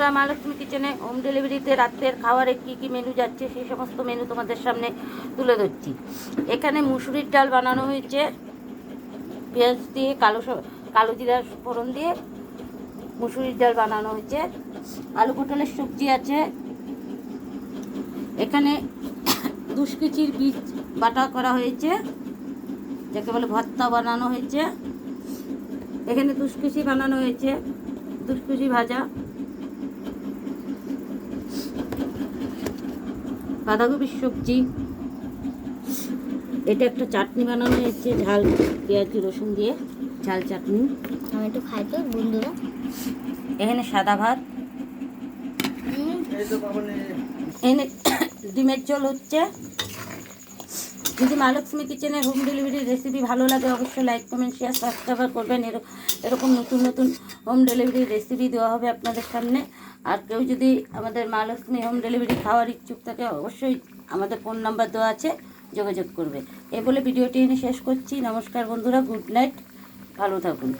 বন্ধুরা মহালক্ষ্মী কিচেনে হোম ডেলিভারিতে রাত্রের খাবারে কি কি মেনু যাচ্ছে সেই সমস্ত মেনু তোমাদের সামনে তুলে ধরছি। এখানে মুসুরির ডাল বানানো হয়েছে, পেঁয়াজ দিয়ে, কালো কালো জিরার ফোড়ন দিয়ে মুসুরির ডাল বানানো হয়েছে। আলু পটলের সবজি আছে। এখানে দুষ্কিচির বীজ বাটা করা হয়েছে, যাকে বলে ভর্তা বানানো হয়েছে। এখানে দুষ্কুচি বানানো হয়েছে দুষ্কুচি ভাজা। বাঁধাকপির সবজি। এটা একটা চাটনি বানানো হয়েছে ঝাল পেঁয়াজ রসুন দিয়ে ঝাল চাটনি। আমি একটু খাই তো বন্ধুরা। এখানে সাদা ভাত। এখানে ডিমের ঝোল হচ্ছে। যদি মহালক্ষ্মী কিচেনের হোম ডেলিভারির রেসিপি ভালো লাগে অবশ্যই লাইক কমেন্ট শেয়ার সাবস্ক্রাইব করবেন। এর- এরকম নতুন নতুন হোম ডেলিভারির রেসিপি দেওয়া হবে আপনাদের সামনে। আর কেউ যদি আমাদের মা লক্ষ্মী হোম ডেলিভারি খাওয়ার ইচ্ছুক থাকে, অবশ্যই আমাদের ফোন নাম্বার দেওয়া আছে, যোগাযোগ করবে। এ বলে ভিডিওটি এনে শেষ করছি। নমস্কার বন্ধুরা, গুড নাইট। ভালো থাকুন।